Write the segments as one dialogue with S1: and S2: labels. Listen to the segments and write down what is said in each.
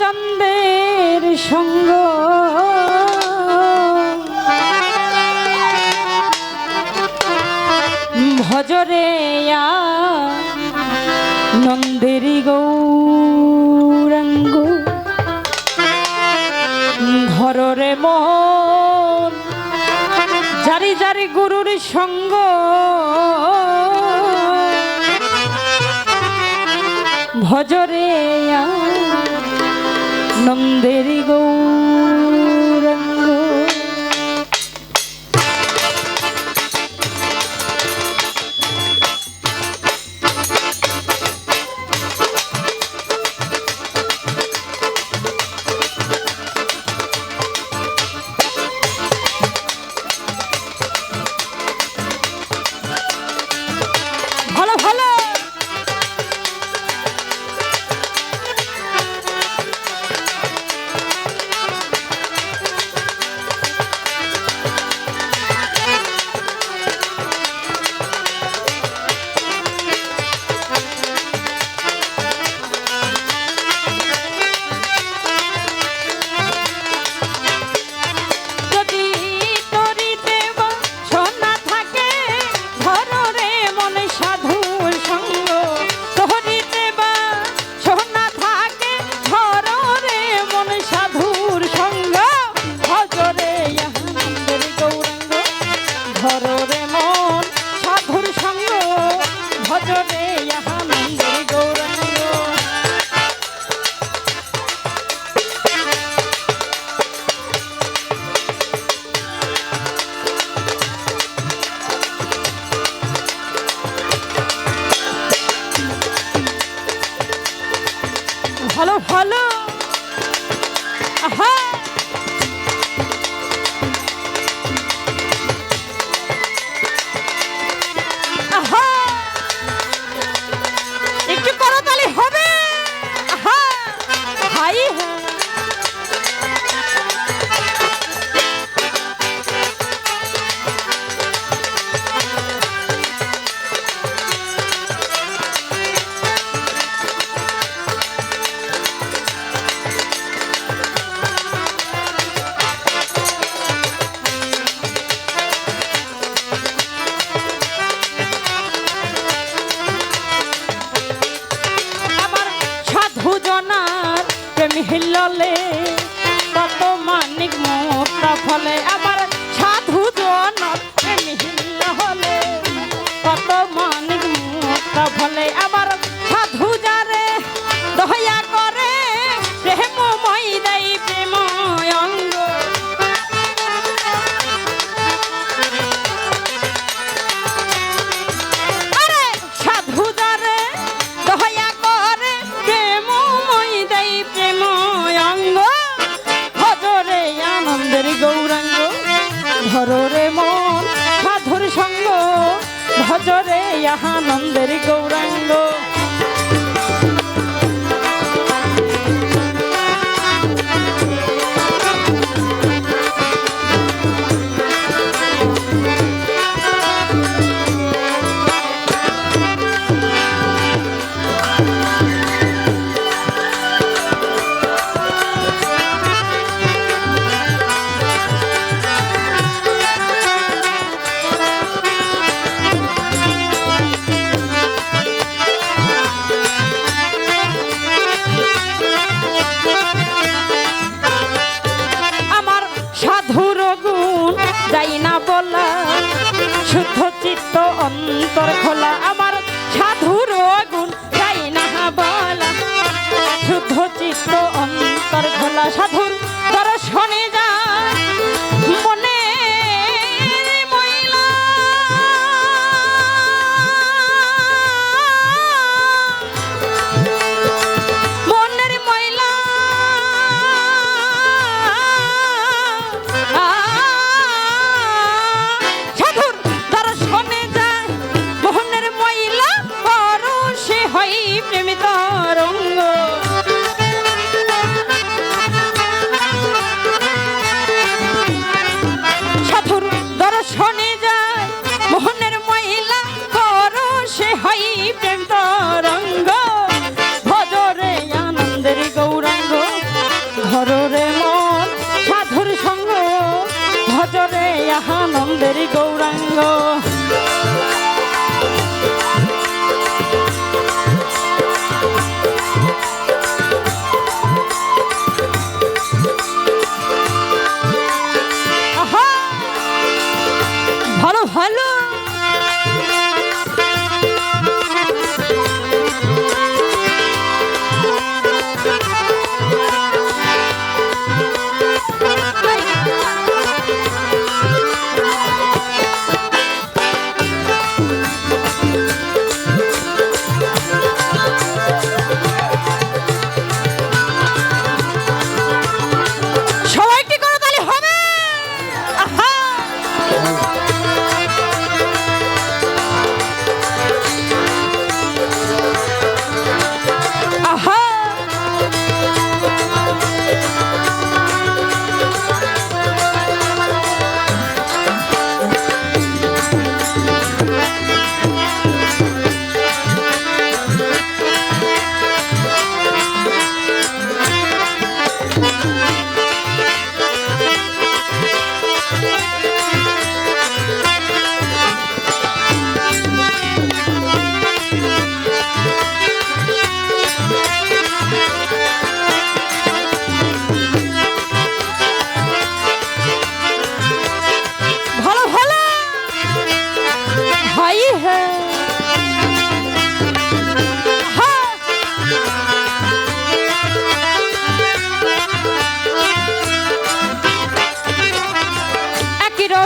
S1: চন্দ্রের সঙ্গ। ভজরে নন্দেরি গৌরঙ্গ। ধরে মোহন জারি গুরুর সঙ্গ। ভজরে আনন্দেরই গৌ অন্তর খোলা শোনে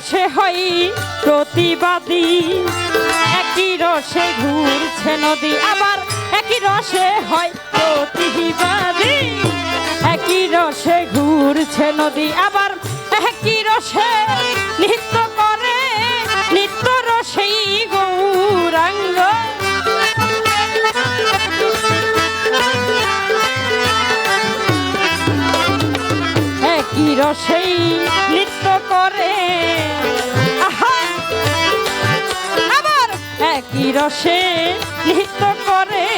S1: রসে হই প্রতিবাদী। একই রসে ঘুরছে নদী, আবার একই রসে হয় প্রতিবাদী। একই রসে ঘুরছে নদী, আবার একই রসে নৃত্য করে, নিত্য রসেই গৌরাঙ্গ। একই রসেই করে! আবার একই রসে নৃত্য করে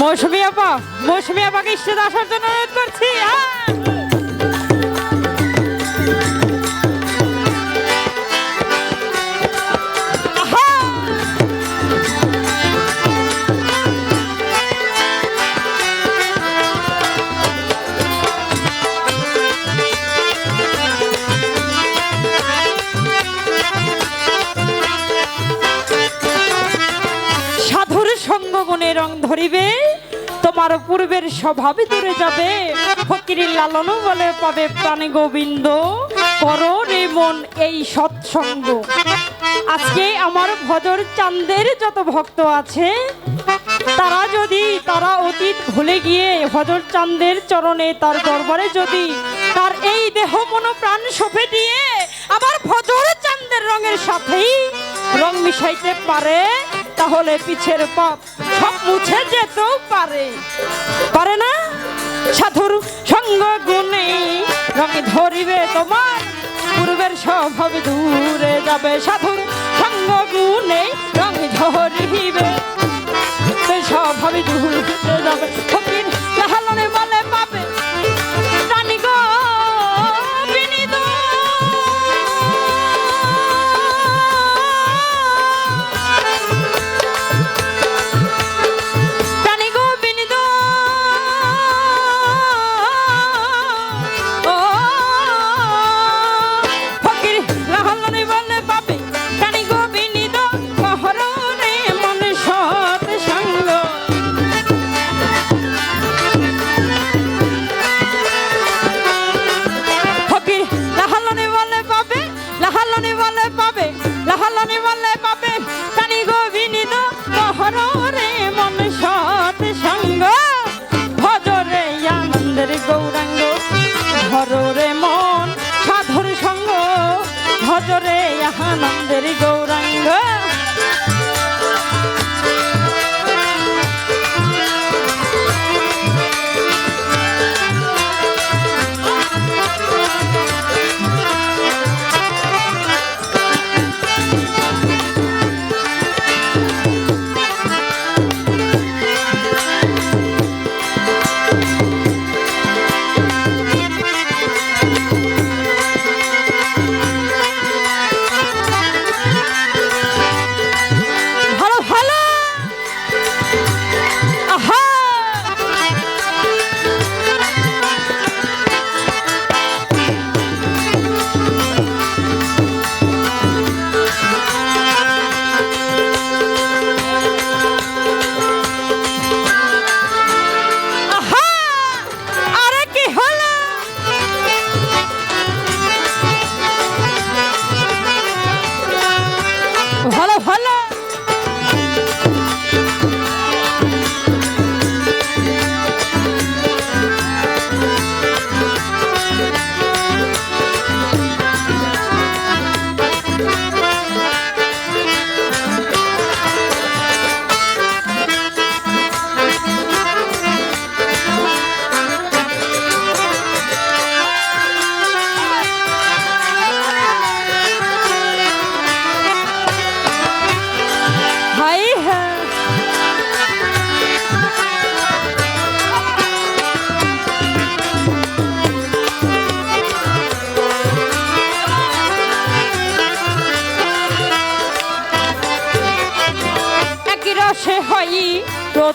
S1: মৌসুমি আপা মৌসুমি আপাকে স্টেজে আসার জন্য অনুরোধ করছি। সাধুর সঙ্গ রং ধরিবে তোমার পূর্বের স্বভাবে দূরে যাবে। ফকিরের লালন বলে পাবে প্রাণী গোবিন্দ। করো মন এই সৎসঙ্গ। আজকে আমার ভজর চান্দের যত ভক্ত আছে, তারা যদি, তারা অতীত ভুলে গিয়ে ভজর চান্দের চরণে তার দরবারে যদি তার এই দেহ মন প্রাণ সঁপে দিয়ে আবার ভজর চান্দের রঙের সাথেই রং মিশাইতে পারে তাহলে পিছের পাপ সব মুছে যেতেও পারে। পারে না? সাধুর সঙ্গ গুণে রঙে ধরিবে তোমার, পূর্বের স্বভাব দূরে যাবে। সাধুর সঙ্গ গুণে রঙে ধরিবে স্বভাব দূরে যাবে।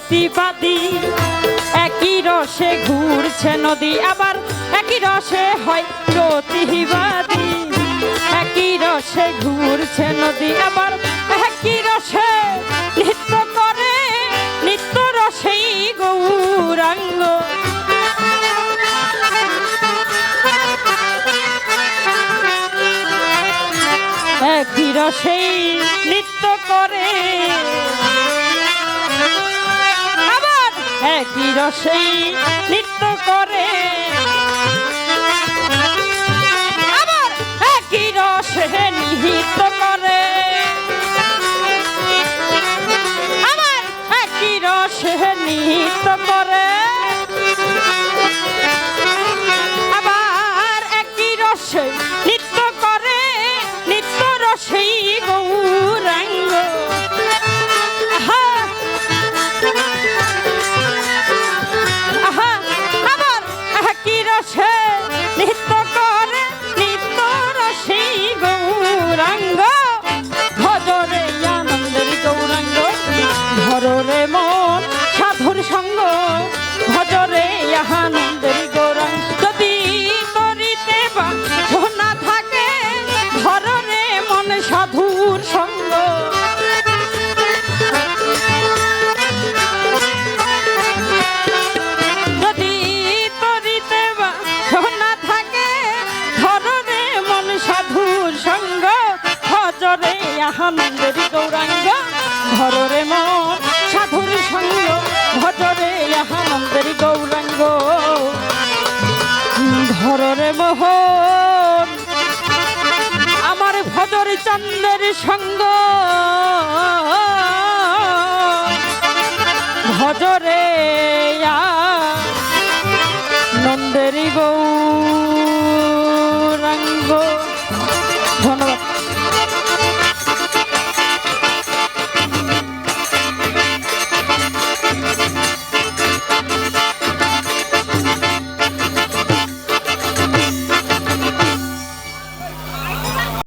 S1: প্রতিবাদী। একই রসে ঘুরছে নদী, আবার একই রসে হয় প্রতিবাদী। একই রসে ঘুরছে নদী, আবার একই রসে নৃত্য করে, নিত্য রসেই গৌরাঙ্গ। একই রসেই নৃত্য একই রসেই নৃত্য করে। আবার একই রসে নিহিত করে। আবার একই রসে নিহিত করে। আবার একই রসে নৃত্য করে, নিত্য রসেই গৌরাঙ্গ। চন্দ্রের সঙ্গ